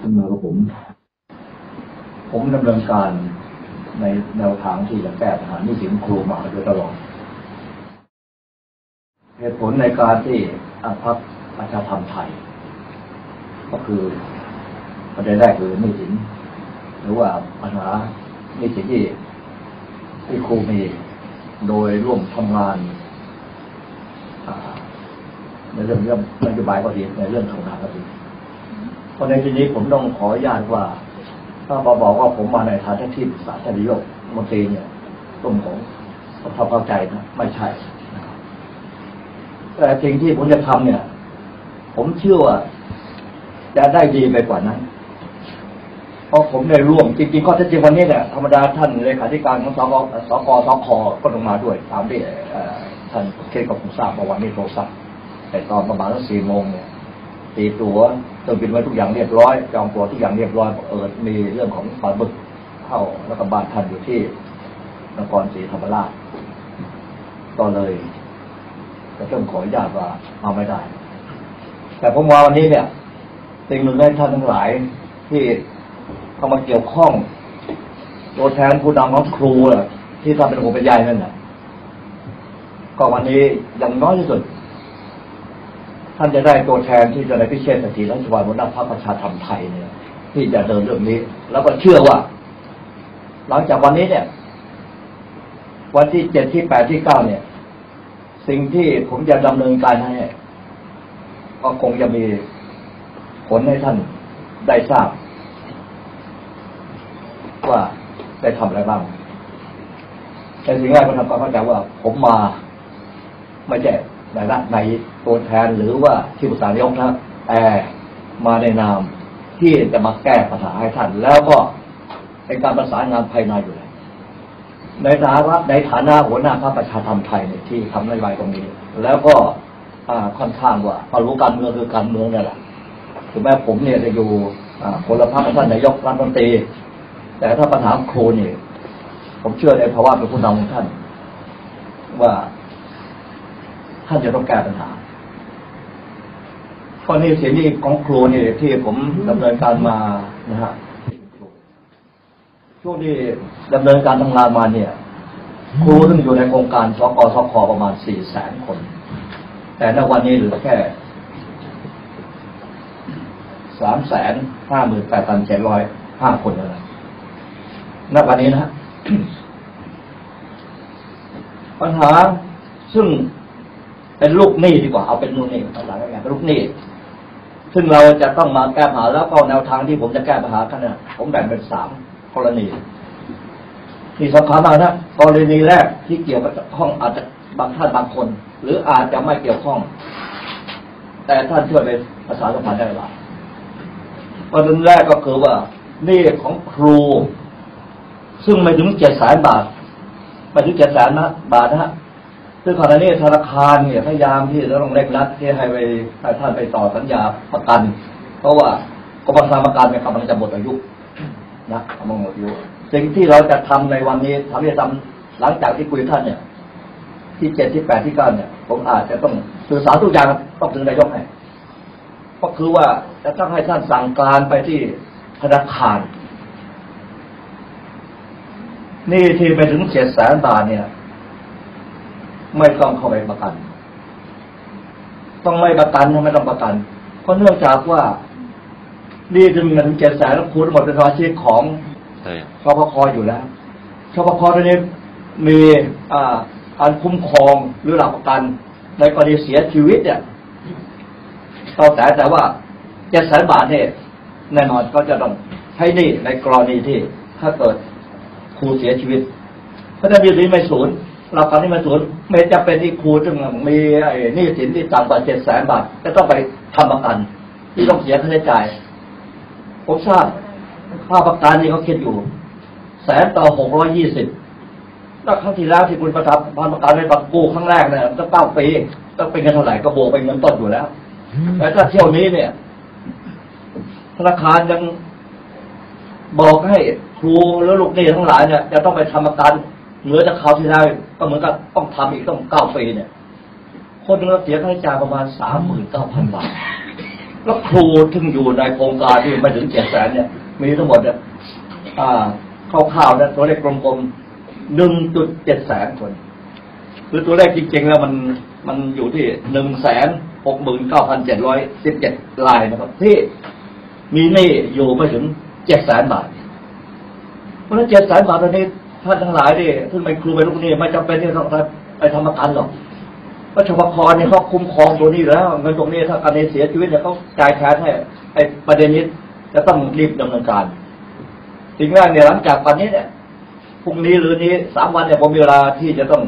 ขึ้นมากับผม ผมดำเนินการในแนวทางที่จะแก้ปัญหานี่สินครูมาโดยตลอด เหตุผลในการที่อาภัพประชาธรรมไทย ก็คือประเด็นแรกคือหนี้สินหรือว่าปัญหาหนี้สินที่ที่ครูมีโดยร่วมทำงานในเรื่องเรื่องนโยบายก็ดีในเรื่องทำงานก็ดี เพราะในที่นี้ผมต้องขออนุญาตว่า ถ้าบอบอกว่าผมมาในฐานะที่ปรึกษาท่านนายกมนตรีเนี่ยต้องของต้องทำเข้าใจนะไม่ใช่แต่สิ่งที่ผมจะทำเนี่ย ผมเชื่อว่าจะได้ดีไปกว่านั้นเพราะผมได้ร่วมจริงๆข้อเท็จจริงวันนี้เนี่ยธรรมดาท่านเลขาธิการของสกสกสคก็ลงมาด้วยตามที่ท่านเคสกับผมทราบเมื่อวันนี้โทรศัพท์แต่ตอนประมาณสี่โมงเนี่ยตีตัว เติมบินไว้ทุกอย่างเรียบร้อยจองตัวทุกอย่างเรียบร้อยเออมีเรื่องของปลาบึกเข้าแล้วก็บ้านท่านอยู่ที่นครศรีธรรมราชก็เลยจะต้องขออนุญาตว่าเอาไม่ได้ แต่ผมว่าวันนี้เนี่ยสิ่งหนึ่งให้ท่านทั้งหลายที่เข้ามาเกี่ยวข้อง ตัวแทนผู้นำของครูที่ทำเป็นหัวเป็นใหญ่นั่นน่ะก็วันนี้อย่างน้อยที่สุด ท่านจะได้ตัวแทนที่จะในพิเชษสถิรัชวานหัวหน้าพรรคประชาธรรมไทยเนี่ยที่จะเดินเรื่องนี้ แล้วก็เชื่อว่า หลังจากวันนี้เนี่ย วันที่เจ็ดที่แปดที่เก้าเนี่ย สิ่งที่ผมจะดำเนินการให้ก็คงจะมีผลให้ท่านได้ทราบ ว่าได้ทำอะไรบ้างแต่สิ่งแรกก็ทำความเข้าใจว่า ผมมาไม่ใช่ ในละในตัวแทนหรือว่าที่ปรึกษานายกนะแต่มาในนามที่จะมาแก้ปัญหาให้ท่าน แล้วก็เป็นการประสานงานภายในอยู่แล้วในฐานะในฐานะหัวหน้าพรรคประชาธรรมไทยเนี่ยที่ทำนโยบายตรงนี้ แล้วก็ค่อนข้างว่าพอรู้การเมืองคือการเมืองนี่แหละถึงแม้ผมเนี่ยจะอยู่คนละพรรคกับท่านนายกรัฐมนตรี แต่ถ้าปัญหาโครูนี่ผมเชื่อในภาวะเป็นผู้นำของท่าน ว่า ท่านจะต้องแก้ปัญหาข้อนี้เสียนี่ของครูนี่ที่ผมดำเนินการมานะฮะช่วงที่ดำเนินการทำงานมาเนี่ย ครูซึ่งอยู่ในโครงการสกสคประมาณสี่แสนคน แต่ในวันนี้เหลือแค่สามแสนห้าหมื่นแปดพันเจ็ดร้อยห้าคนเท่านั้นณวันนี้นะฮะปัญหาซึ่ง เป็นลูกหนี้ดีกว่าเอาเป็นลูกหนี้ภาษาง่ายเป็นลูกหนี้ซึ่งเราจะต้องมาแก้ปัญหาแล้วก็แนวทางที่ผมจะแก้ปัญหากันนี่ยผมแบ่งเป็นสามกรณีที่สำคัญมากนะกรณีแรกที่เกี่ยวกับห้องอาจจะบางท่านบางคน หรืออาจจะไม่เกี่ยวข้อง แต่ท่านช่วยไปภาษาสัมพันธ์ได้หรือประเด็นแรกก็คือว่าหนี้ของครู ซึ่งไม่ถึงเจ็ดแสนบาทไม่ถึงเจ็ดแสนนะบาทนะฮะ ซึ่งขณะนี้ธนาคารเนี่ยพยายามที่จะต้องเร่งรัดที่ให้ไปให้ท่านไปต่อสัญญาประกัน เพราะว่ากรมธนาคารเนี่ยกำลังจะหมดอายุนะกำลังหมดอายุสิ่งที่เราจะทำในวันนี้ทำที่จะทำหลังจากที่คุยท่านเนี่ย ที่เจ็ดที่แปดที่เก้าเนี่ย ผมอาจจะต้องสื่อสารทุกอย่างต้องถึงนายกให้ก็คือว่าจะต้องให้ท่านสั่งการไปที่ธนาคาร นี่ที่ไปถึงเจ็ดแสนบาทเนี่ย ไม่ต้องเข้าไปประกัน ต้องไม่ประกันไม่ต้องประกัน เพราะเนื่องจากว่านี่จะมีเงินเจ็ดแสนแล้วคูณหมดเป็นภาชีพของใช่ชพคอยู่แล้วชพคตัวนี้มีอ่าการคุ้มครองหรือหลักประกัน ในกรณีเสียชีวิตเนี่ยต่อแต่แต่ว่าเจ็ดแสนบาทเนี่ยแน่นอนก็จะต้องใช้หนี่ในกรณีที่ถ้าเกิดครูเสียชีวิตเพราะฉะนั้นยืนนี้ไม่ศูนย์ หลักการนี้ไม่ศูนย์ไม่จะเป็นที่ครูจึงมีไอ้นี้สินที่ต่ำกว่าเจ็ดแสนบาทจะต้องไปทำประกัน ที่ต้องเสียค่าใช้จ่าย ผมทราบค่าประกันนี่เขาคิดอยู่ แสนต่อหกร้อยยี่สิบแล้วครั้งที่แล้วที่คุณประทับพันประกันในบักกู้ครั้งแรกเนี่ยต้องเก้าปีต้องเป็นเงินเท่าไหร่ก็บวกไปเงินต้นอยู่แล้วแต่ถ้าเที่ยวนี้เนี่ย ธนาคารยังบอกให้ครูแล้วลูกหนี้ทั้งหลายเนี่ยจะต้องไปทำประกัน เหนือจากคราวที่แล้วก็เหมือนกับต้องทำอีกต้องเก้าปีเนี่ย คนหนึงเสียค่าใช้จ่ายประมาณสามหมื่นเก้าพันบาทแล้วครูที่อยู่ในโครงการที่ไม่ถึงเจ็ดแสนเนี่ย มีทั้งหมดเนี่ยอ่าคร่าวๆนะตัวเลขกลมๆหนึ่งจุดเจ็ดแสนคน คือตัวเลขจริงๆแล้วมันมันอยู่ที่หนึ่งแสนหกหมื่นเก้าพันเจ็ดร้อยสิบเจ็ดรายนะครับ ที่มีหนี้อยู่ไม่ถึงเจ็ดแสนบาท เพราะฉะนั้นเจ็ดแสนบาทตอนนี้ ท่านทั้งหลายที่ซึ่งเป็นครูเป็นลูกนี้ไม่จำเป็นที่ต้องไปทำประกันหรอกเพราะชปคเนี่ยเขาคุ้มครองตัวนี้แล้วเงินตรงนี้ถ้าการเสียชีวิตเนี่ยเขาจ่ายแทนให้ไอ้ประเด็นนี้จะต้องรีบดำเนินการสิ่งแรกเนี่ยหลังจากวันนี้เนี่ยพรุ่งนี้หรือนี้สามวันเนี่ยผมมีเวลาที่จะต้อง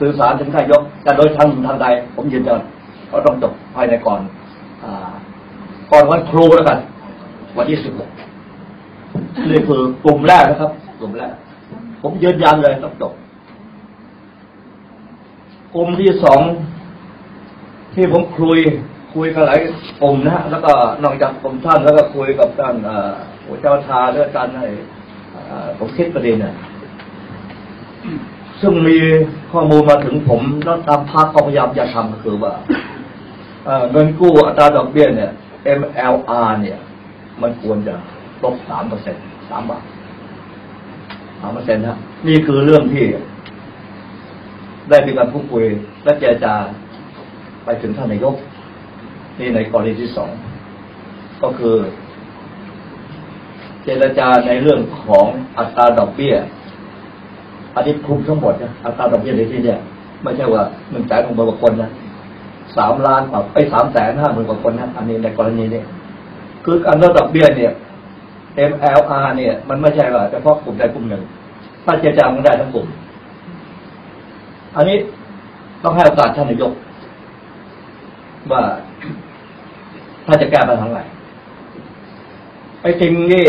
สื่อสารถึงนายกแต่โดยทางทางใด ผมยืนยันก็ต้องจบภายในก่อนอก่อนวันครูแล้วกัน วันที่สิบหกนี่คือกลุ่มแรกนะครับ กลุ่มแรก ผมยืนยันเลยต้องจบกลุ่มที่สองที่ผมคุยคุยกับหลายกลุ่มนะแล้วก็นอกจากกลุ่มท่านแล้วก็คุยกับท่านอ่อหัวเจ้าชาและท่านให้ผมคิดประเด็นนี่ยซึ่งมีข้อมูลมาถึงผมแล้วตามภาคก็พยายามจะทำก็คือว่าเงินกู้อัตราดอกเบี้ยเนี่ย MLR เนี่ย มันควรจะลบสามเปอร์เซ็นสามบาทามเปอร์เซ็นต์นะนี่คือเรื่องที่ได้มีการพูดคุยและเจรจาไปถึงท่านนายก นี่ในกรณีที่สองก็คือ เจรจาในเรื่องของอัตราดอกเบี้ยอันนี้คุมทั้งหมดนะอัตราดอกเบี้ยในที่เนี่ยไม่ใช่ว่าหนึ่งแสนหกหมื่นกว่าคนนะสามล้านกว่าไปสามแสนห้าหมื่นกว่าคนนะอันนี้ในกรณีนี้คืออัตราดอกเบี้ยเนี่ย MLR เนี่ย มันไม่ใช่ว่าเฉพาะกลุ่มใดกลุ่มหนึ่งถ้าเจรจามันได้ทั้งกลุ่ม อันนี้ต้องให้โอกาสท่านนายก ว่าถ้าจะแก้ปัญหาอะไรไอ้จริงนี่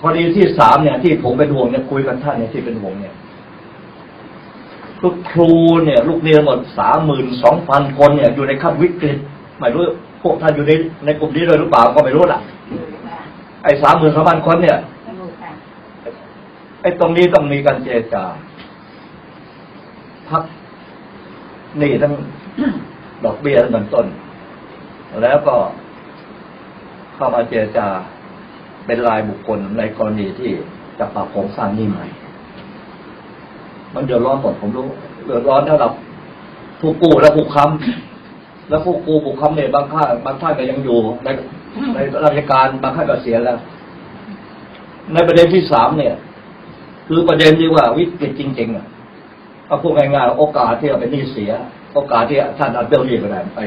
กรณีที่สามเนี่ยที่ผมเป็นห่วงเนี่ยคุยกันท่านเนี่ยที่เป็นห่วงเนี่ยคือครูเนี่ย ลูกเรียนหมดสามหมื่นสองพันคนเนี่ย อยู่ในขั้นวิกฤตไม่รู้พวกท่านอยู่ในในกลุ่มนี้เลยหรือเปล่าก็ไม่รู้ล่ะ ไอ้สามหมื่นสองพันคนเนี่ยไอ้ตรงนี้ต้องมีการเจรจาพักหนี่ทั้งดอกเบี้ยทั้งเงินต้น แล้วก็เข้ามาเจรจาเป็นรายบุคคลในกรณีที่จะปรับโครงสร้างหนี้ใหม่ มันเดือดร้อนหมดผมรู้เดือดร้อนระดับผู้กู้และผู้ค้ำแล้วผู้กู้ผู้ค้ำเนี่ยบางท่านบางท่านก็ยังอยู่ใน ในราชการบางท่านก็เสียแล้ว ในประเด็นที่สามเนี่ย คือประเด็นที่ว่าวิกฤตจริงๆอะเอาพูดง่ายๆโอกาสที่เราเป็นหนี้เสีย โอกาสที่ท่านอาจจะเรียกก็ได้ไป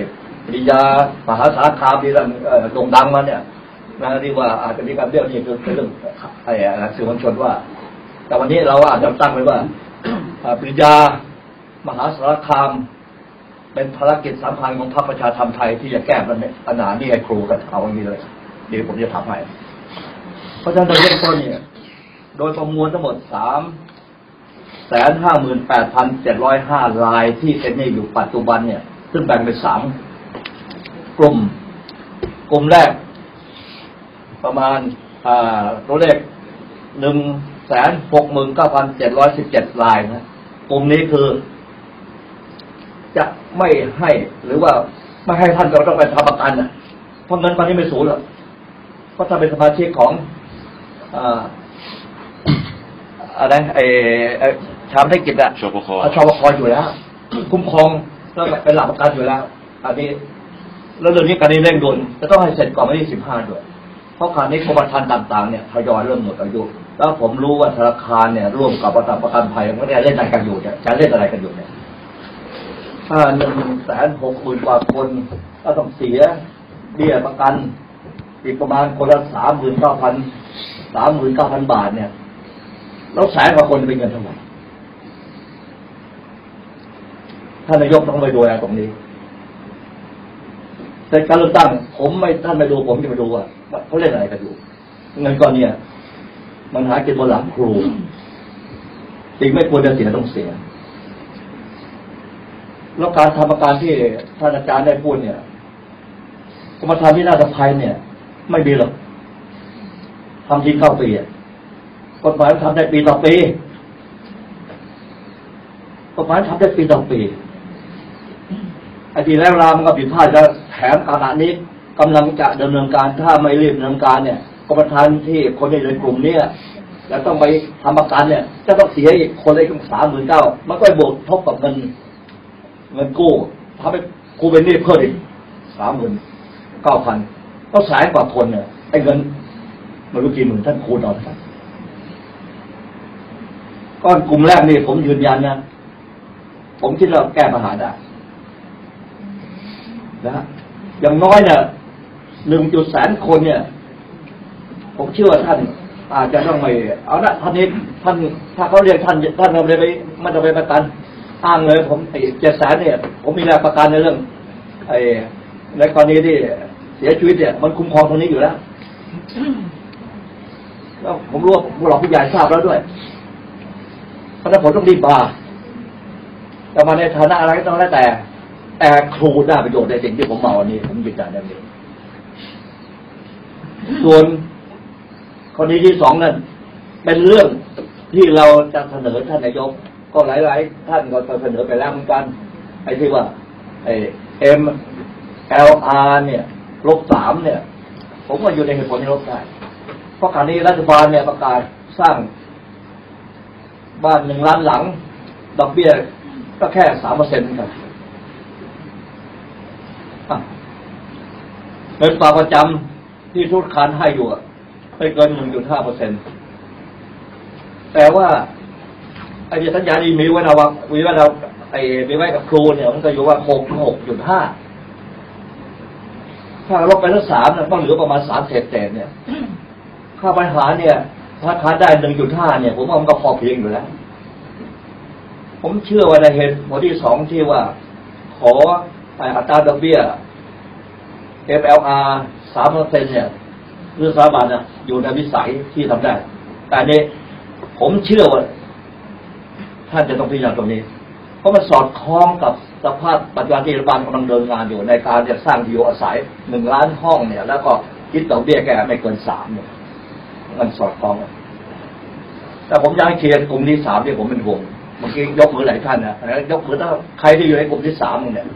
ปริญามหาสารคามที่เราโด่งดังมาเนี่ยนะที่ว่าอาจจะมีการเบี้ยวหนี้คือเป็นเรื่องไอ้อะไรสื่อมวลชนว่า แต่วันนี้เราอาจจะตั้งไว้ว่าปริญญามหาสารคาม เป็นภารกิจสำคัญของพรรคประชาธรรมไทยที่จะแก้ปัญหานี่ให้ครูกันเอาอย่างนี้เลยเดี๋ยวผมจะทำให้เพราะฉะนั้นโดยเริ่มต้นเนี่ย โดยประมวลทั้งหมดสามแสนห้าหมื่นแปดพันเจ็ดร้อยห้ารายที่เป็นหนี้อยู่ปัจจุบันเนี่ย ซึ่งแบ่งเป็นสามกลุ่ม กลุ่มแรก ประมาณอ่าตัวเลขหนึ่งแสนหกหมื่นเก้าพันเจ็ดร้อยสิบเจ็ดรายนะ กลุ่มนี้คือ ไม่ให้หรือว่าไม่ให้ท่านเราต้องไปทำประกันอะเพราะเงินตอนนี้ไม่สูญหรอกเพราะถ้าเป็นสมาชิกของอ่าอะไรไอ้ไอ้ชาวธุรกิจอะชปคอะชปคอยู่แล้ว คุ้มครองแล้วก็เป็นหลักประกันอยู่แล้ว อันนี้ แล้วเรื่องนี้การนี้เร่งด่วนจะต้องให้เสร็จก่อนวันที่สิบห้าด้วย เพราะการนี้กรมธรรม์ต่าง ๆเนี่ยทยอยเริ่มหมดอายุ แล้วผมรู้ว่าธนาคารเนี่ย ร่วมกับประกันประกันภัยไม่ได้เล่นอะไรกันอยู่เนี่ยจะเล่นอะไรกันอยู่เนี่ย ถ้าหนึ่งแสนหกหมื่นกว่าคนก็ต้องเสียเบี้ยประกัน อีกประมาณคนละสามหมื่นเก้าพันสามหมื่นเก้าพันบาทเนี่ยแล้วแสนกว่าคนเป็นเงินเท่าไหร่ท่านนายกต้องไปดูแลตรงนี้แต่การเลือกตั้ง ผมไม่ท่านไปดูผมจะไปดูว่าเขาเล่นอะไรกันอยู่เงินก้อนเนี้ยมันหากินบนหลังครูจริงไม่ควรจะเสียต้องเสีย แล้วการทำประการที่ท่านอาจารย์ได้พูดเนี่ยกรรมฐานที่น่าจะภัยเนี่ย ไม่มีหรอกทำทีเก้าปีกฎหมายทำได้ปีต่อปีกฎหมายทำได้ปีต่อปีไอ้ที่แล้วรามันก็ผิดพลาดแล้วแถมขณะนี้กำลังจะดำเนินการถ้าไม่รีบดำเนินการเนี่ยกรรมธรรม์ที่คนในกลุ่มเนี้ยจะต้องไปทำประกันเนี่ยจะต้องเสียอีกคนละสามหมื่นเก้ามันก็บวกทบกับเงิน เงินกู้ทำให้กูเป็นหนี้เพิ่มอีกสามหมื่นเก้าพันก็แสนกว่าคนเนี่ยไอ้เงินไม่รู้กี่หมื่นท่านคูณเอาครับก้อนกลุ่มแรกนี่ผมยืนยันนะผมคิดว่าแก้ปัญหาได้นะอย่างน้อยเนี่ยหนึ่งจุดแสนคนเนี่ย ผมเชื่อว่าท่านอาจจะต้องไม่เอาละท่านนี้ท่านถ้าเขาเรียกท่านท่านเราเลยไปมันจะไปประกัน อ้างเลยผมไอ้เจ็ดแสนเนี่ย ผมมีแรงประกันในเรื่อง ไอ้ในกรณีที่เสียชีวิตเนี่ย มันคุ้มครองตรงนี้อยู่แล้วแล้วผมรู้ว่าผู้หลักผู้ใหญ่ทราบแล้วด้วยเพราะนั้นผมต้องรีบมาแต่มาในฐานะอะไรก็ต้องแล้วแต่ แต่ครูได้ประโยชน์ในสิ่งที่ผมมาวันนี้ผมยืนยันแบบนี้ส่วนกรณีที่สองนั้นเป็นเรื่องที่เราจะเสนอท่านนายก ก็หลาย ๆ ท่านก็เสนอไปแล้วเหมือนกัน ไอ้ที่ว่าไอ้เอ็มเอลอาร์เนี่ยลบสามเนี่ย ผมว่าอยู่ในเหตุผลที่ลบได้ เพราะขณะนี้รัฐบาลเนี่ยประกาศสร้าง บ้านหนึ่งล้านหลังดอกเบี้ยก็แค่สามเปอร์เซ็นต์ครับอะเงินฝากประจำที่ทุกคารให้อยู่อะไม่เกินหนึ่งจุดห้าเปอร์เซ็นต์แต่ว่า ไอ้ที่สัญญานี้มีไว้นะว่ามีไว้เราไอ้มีไว้กับครูเนี่ยมันก็อยู่ว่าหกหกจุดห้าถ้าลบไปทั้งสามเนี่ยต้องเหลือประมาณสามเศษเศษเนี่ยค่าปัญหาเนี่ยถ้าค้าได้หนึ่งจุดห้าเนี่ย ผมว่ามันก็พอเพียงอยู่แล้ว ผมเชื่อว่าในเหตุผลที่สองที่ว่า ขออัตราดอกเบี้ย FLR สามเปอร์เซ็นเนี่ยเรื่องสถาบันน่ะอยู่ในวิสัยที่ทำได้ แต่นี้ผมเชื่อว่า ท่านจะต้องพิจารณาตรงนี้ เพราะมันสอดคล้องกับสภาพปัจจุบันที่รัฐบาลกำลังเดินงานอยู่ในการจะสร้างที่อยู่อาศัยหนึ่งล้านห้องเนี่ย แล้วก็คิดดอกเบี้ยแก่ไม่เกินสามเนี่ยมันสอดคล้อง แต่ผมอยากให้เคลียร์กลุ่มที่สามที่ผมเป็นห่วงเมื่อกี้ยกมือหลายท่านนะยกมือถ้าใครที่อยู่ในกลุ่มที่สามเนี่ย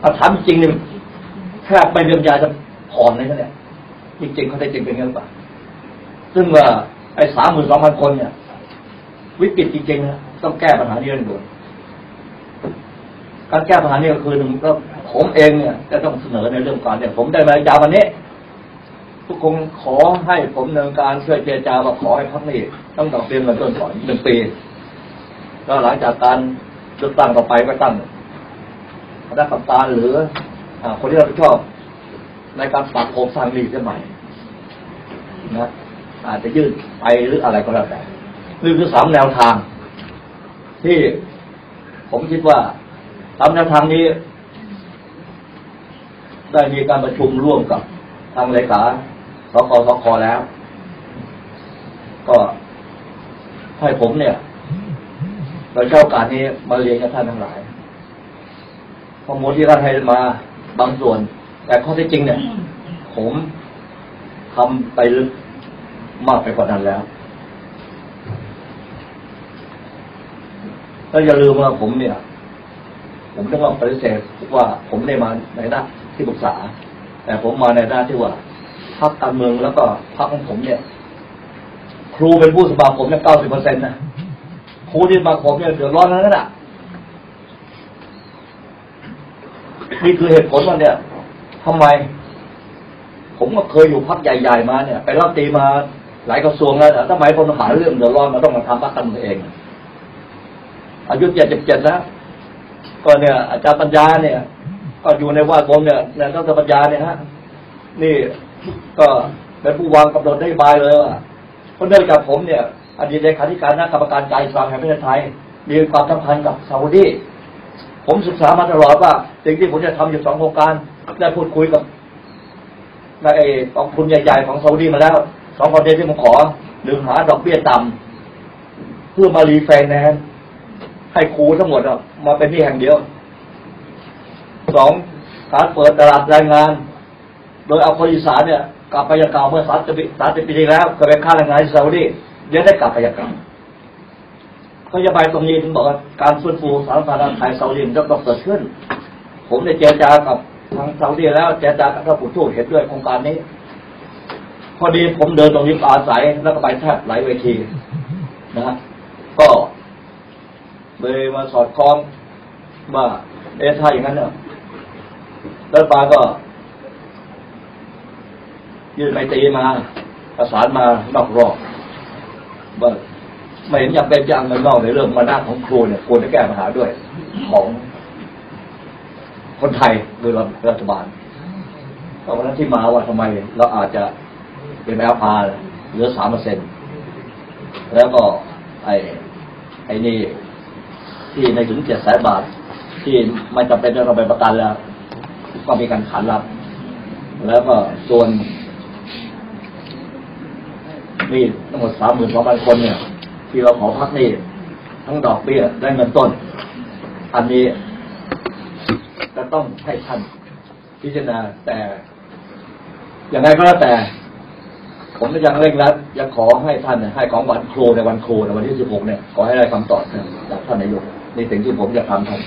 เอาถามจริงเนี่ยแทบไม่เรียมยาจะผ่อนเลยนะเนี่ยจริงๆเขาได้จริงเป็นเงินป่ะซึ่งว่า ไอ้สามหมื่นสองพันคนเนี่ย วิกฤตจริงๆนะต้องแก้ปัญหานี้เร่งด่วนการแก้ปัญหานี้ก็คือหนึ่งก็ผมเองเนี่ยจะต้องเสนอในเรื่องการเนี่ย ผมได้มายาวันนี้ทุกคนขอให้ผมดำเนินการช่วยเจรจาว่าขอให้พักนี้ต้องดอกเบี้ยเงินต้นก่อนหนึ่งปีก็หลังจากการเลือกตั้งต่อไปก็ตั้งคณะกรรมการหรือคนที่รับผิดชอบในการปรับโครงสร้างหนี้ขึ้นใหม่นะ อาจจะยื่นไปหรืออะไรก็แล้วแต่นี่คือสามแนวทาง ที่ผมคิดว่าสามแนวทางนี้ ได้มีการประชุมร่วมกับทางเลขาสกสคแล้ว ก็ให้ผมเนี่ยโดยเจ้าการนี้มาเรียนกับท่านทั้งหลายข้อมูลที่ท่านให้มาบางส่วน แต่ข้อที่จริงเนี่ย ผมทำไปลึก มากไปกว่านั้นแล้วแล้วอย่าลืมว่าผมเนี่ย ผมต้องปฏิเสธว่าผมได้มาในด้านที่ปรึกษา แต่ผมมาในด้านที่ว่าพรรคการเมืองแล้วก็พรรคของผมเนี่ย ครูเป็นผู้สมัครผมเนี่ยเก้าสิบเปอร์เซ็นต์นะครูที่มาผมเนี่ยเดือดร้อนนั้นน่ะนี่คือเหตุผลว่าเนี่ยทำไม ผมก็เคยอยู่พักใหญ่ ๆ มาเนี่ย ไปรับตีมา หลายกระทรวงแล้วทำไมคนหาเรื่องเดือดร้อนมาต้องมาทำพักกันเอง อายุเจ็ดสิบเจ็ดแล้วก็เนี่ย อาจารย์ปัญญาเนี่ย ก็อยู่ในว่าผมเนี่ยในรัฐปัญญาเนี่ยฮะ นี่ก็เป็นผู้วางกำหนดนโยบายเลยว่าเพราะเนื่องจากผมเนี่ยอดีตเลขาธิการคณะกรรมการการอิสลามแห่งประเทศไทยมีความสัมพันธ์กับซาอุดีผมศึกษามาตลอดว่าสิ่งที่ผมจะทำอยู่สองโครงการได้พูดคุยกับนายกองทุนใหญ่ ๆ ของซาอุดีมาแล้ว สองประเด็นที่ผมขอหนึ่งหาดอกเบี้ยต่ำเพื่อมารีไฟแนนซ์ให้ครูทั้งหมดมาเป็นที่แห่งเดียวสองการเปิดตลาดแรงงาน โดยเอาคนอีสานเนี่ยกลับไปยังเก่าเมื่อสามสิบปีสามสิบปีที่แล้วเคยไปฆ่าแรงงานที่ซาอุดีเดี๋ยวได้กลับไปยังเก่าเขาจะไปตรงนี้ถึงบอกว่าการฟื้นฟูสานการณ์ไทยซาอุดีจะต้องเกิดขึ้น ผมได้เจรจากับทางซาอุดีแล้วเจรจากับพระผู้ทูตเห็นด้วยโครงการนี้ พอดีผมเดินตรงนี้อาศัยแล้วก็ไปแทบไหลเวทีนะฮะก็เลยมาสอดคล้องว่าเอ๊ะถ้าอย่างนั้นเนี่ยรัฐบาลก็ ยื่นไมตรีมา ประสานมานอกรอบว่าไม่เห็นอยากเป็นจะเอาเงินนอกในเรื่องมาหน้าของครูเนี่ยควรจะแก้ปัญหาด้วย ของคนไทยโดยรัฐบาลก็วันนั้นที่มาว่าทำไมเราอาจจะ เป็นแอลพาเหลือสามเปอร์เซ็นแล้วก็ไอ้ไอ้นี่ที่ในถึงเจ็ดแสนบาท ที่ไม่จำเป็นจะต้องไปประกันแล้ว ก็มีการขานรับ แล้วก็ส่วนนี่ทั้งหมดสามหมื่นสองพันคนเนี่ย ที่เราขอพักนี่ทั้งดอกเบี้ยและเงินต้น อันนี้จะต้องให้ท่านพิจารณาแต่อย่างไรก็แล้วแต่ ผมยังเร่งรัดยังขอให้ท่านให้ของวันครูในวันครูในวันที่สิบหกเนี่ยขอให้ได้คำตอบจากท่านนายกในสิ่งที่ผมจะทำท่าน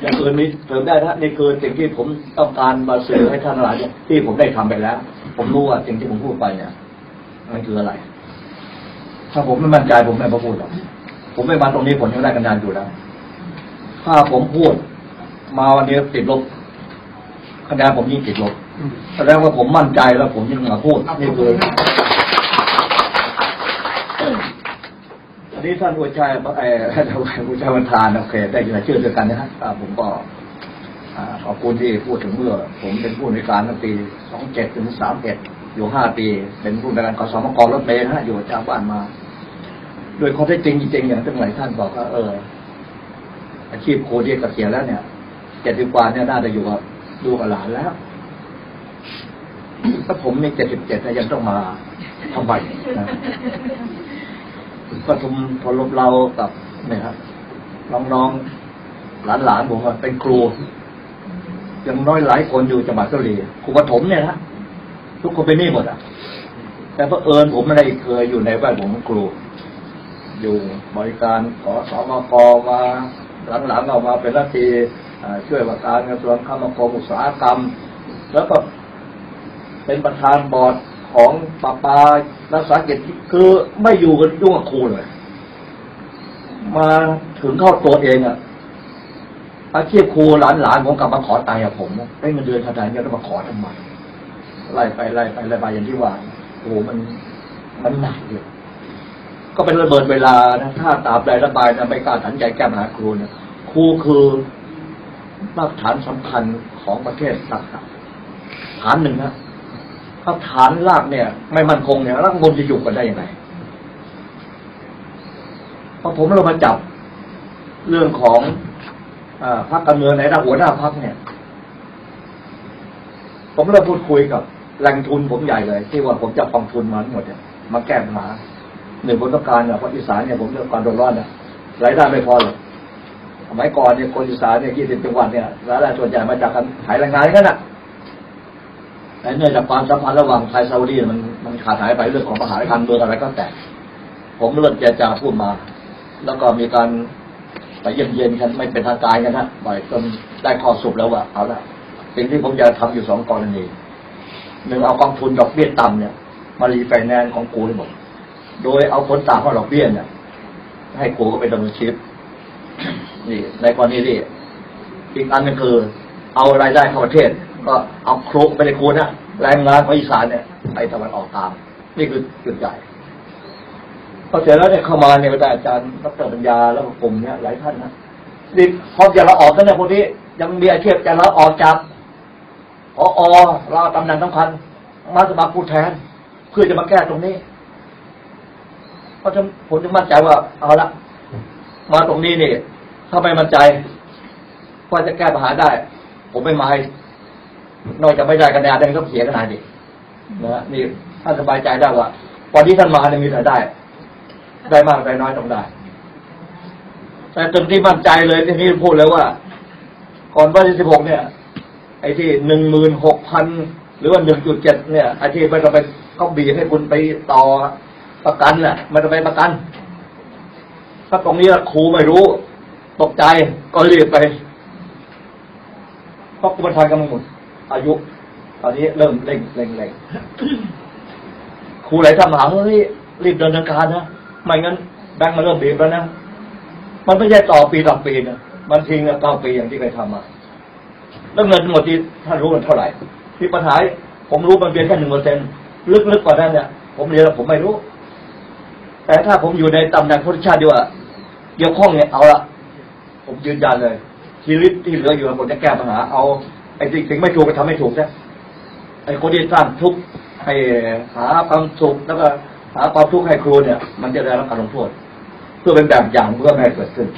อย่างอื่นนี้เสริมได้นะนี่คือสิ่งที่ผมต้องการมาสื่อให้ท่านหลายที่ผมได้ทำไปแล้ว ผมรู้ว่าสิ่งที่ผมพูดไปเนี่ยมันคืออะไร ถ้าผมไม่มั่นใจผมไม่มาพูดหรอกผมไม่มาตรงนี้ผมยังได้คะแนนอยู่แล้วถ้าผมพูด มาวันนี้ติดลบคะแนนผมยิ่งติดลบ แสดงว่าผมมั่นใจแล้วผมยิ่งมาพูดนี่คืออันนี้ท่านผู้ชายเอ่อท่านผู้ชายวันทานโอเคได้ยินชื่อด้วยกันนะฮะอ่าผมก็อ่าขอบคุณที่พูดถึงเมื่อ ผมเป็นผู้ในการตั้งปีสองเจ็ดถึงสามเอ็ดอยู่ห้าปี เป็นผู้ในการกสมกรถเมล์นะฮะอยู่จากบ้านมา โดยข้อเท็จจริงจริงอย่างที่หลายท่านบอกว่าเออ อาชีพโคเดียกับเสียแล้วเนี่ยเจ็ดสิบกว่าเนี่ยน่าจะอยู่กับดูกับหลานแล้ว ถ้าผมมีเจ็ดสิบเจ็ดยังต้องมาทำไมนะปทุมพลบเรากับเนี่ยครับน้องๆหลานๆผมว่าเป็นครูยังน้อยหลายคนอยู่จังหวัดสุรินทร์ครูปฐมเนี่ยนะทุกคนเป็นนี่หมดอะ แต่เพอเอิญผมไม่ได้เคยอยู่ในแวดวงของครู อยู่บริการขอสมกมาหลังๆเรามาเป็นรัฐทีช่วยว่าการกระทรวงคมนาคมอุตสาหกรรม แล้วก็ เป็นประธานบอร์ดของปาปารักษาเกียรติคือไม่อยู่กันยุ่งกับครูเลย มาถึงเข้าตัวเองอะอาชีพครูหลานๆผมกลับมาขอตายกับผมได้เงินเดือนขนาดนี้แล้วมาขอทำไมไล่ไปไล่ไปไล่ไปอย่างที่ว่าโอ้โหมันมันหนักอยู่ก็เป็นระเบิดเวลานะถ้าตาบใดระบายนะไม่กล้าตัดใจแก้ปัญหาครูเนี่ยครูคือรากฐานสำคัญของประเทศสักฐานหนึ่งนะ ถ้าฐานรากเนี่ย ไม่มั่นคงเนี่ยรากบนจะอยู่กันได้ยังไงพอผมเรามาจับเรื่องของอพรรคการเมืองในระหัวหน้าพรรคเนี่ย ผมเริ่มพูดคุยกับแหล่งทุนผมใหญ่เลย ที่ว่าผมจะกองทุนมาทั้งหมดเนี่ยมาแก้ปัญหาหนึ่งผลต้องการเนี่ยเพราะอีสานเนี่ยผมเรื่องการโดนร้อนเนี่ยรายได้ไม่พอเลยสมัยก่อนเนี่ยคนอีสานเนี่ยยี่สิบจังหวัดเนี่ยรายได้ส่วนใหญ่มาจากการขายแรงงานนั่นแหละ แต่เนื่องจากความสัมพันธ์ระหว่างไทยซาอุดีมันมันขาดหายไปเรื่องของปัญหาการเมืองอะไรก็แต่ผมเริ่มเจรจาพูดมา แล้วก็มีการไปเย็นๆกันไม่เป็นทางการกันฮะบ่อยจนได้ข้อสรุปแล้วว่าเอาละสิ่งที่ผมจะทำอยู่สองกรณีหนึ่งเอากองทุนดอกเบี้ยต่ำเนี่ย มารีไฟแนนซ์ของกูทั้งหมดโดยเอาผลต่างของดอกเบี้ยเนี่ย ให้กูก็เป็นดำเนินชีวิตนี่ในกรณีนี้อีกอันนึงคือ เอารายได้เข้าประเทศ ก็เอาโครไปในคูนะแรงงานของอีสานเนี่ยไปตะวันออกตาม นี่คือจุดใหญ่พอเสร็จแล้วเนี่ยเข้ามาเนี่ยก็ได้อาจารย์ดรปัญญาแล้วก็กลุ่มเนี่ยหลายท่านนะนี่พอจะเราออกกันเนี่ยพวกนี้ยังมีอาชีพจะเราออกจากพออเราตำแหน่งสำคัญมาสมัครผู้แทน เพื่อจะมาแก้ตรงนี้เพราะฉะนั้นผมจึงมั่นใจว่า เอาละมาตรงนี้นี่ถ้าไม่มั่นใจว่าจะแก้ปัญหาได้ ผมไม่มาให้ นอกจากไม่ได้คะแนนได้ก็เสียคะแนนดินะนี่ท่านสบายใจได้ว่าวันที่ท่านมาเนี่ยมีแต่ได้ ได้มากได้น้อยต้องได้ แต่ตรงที่มั่นใจเลยที่นี่พูดเลยว่า ก่อนวันที่สิบหกเนี่ย ไอ้ที่หนึ่งหมื่นหกพันหรือว่าหนึ่งจุดเจ็ดเนี่ยไอ้ที่ไม่ต้องไปเขาบีบให้คุณไปต่อประกันน่ะไม่ต้องไปประกัน ถ้าตรงนี้ครูไม่รู้ ตกใจก็รีบไปเพราะกรมธรรม์กำลังหมด อายุ ตอนนี้เริ่มเร่งเร่งเร่งครูไหลทำมหาเฮ้ยรีบดำเนินการนะไม่งั้นแบงค์มันเริ่มบีบแล้วนะมันไม่ใช่ต่อปีต่อปีนะมันทิ้งละเก้าปีอย่างที่เคยทำมา แล้วเงินหมดที่ท่านรู้มันเท่าไหร่ ที่ปัญหาผมรู้มันเพียงแค่หนึ่งเปอร์เซ็นลึกๆกว่านั้นเนี่ยผมเรียนแล้วผมไม่รู้ แต่ถ้าผมอยู่ในตำแหน่งพุทธชาติดีว่าเกี่ยวข้องเนี่ยเอาละผมยืนยันเลยชีวิตที่เหลืออยู่ผมจะแก้ปัญหาเอา ไอ้สิ่งสิ่งไม่ถูกก็ทำให้ถูกนะไอ้คนที่สร้างทุกข์ให้หาความสุขแล้วก็หาความทุกข์ให้ครูเนี่ย มันจะได้รับการลงโทษเพื่อเป็นแบบอย่างเพื่อไม่ให้เกิดขึ้น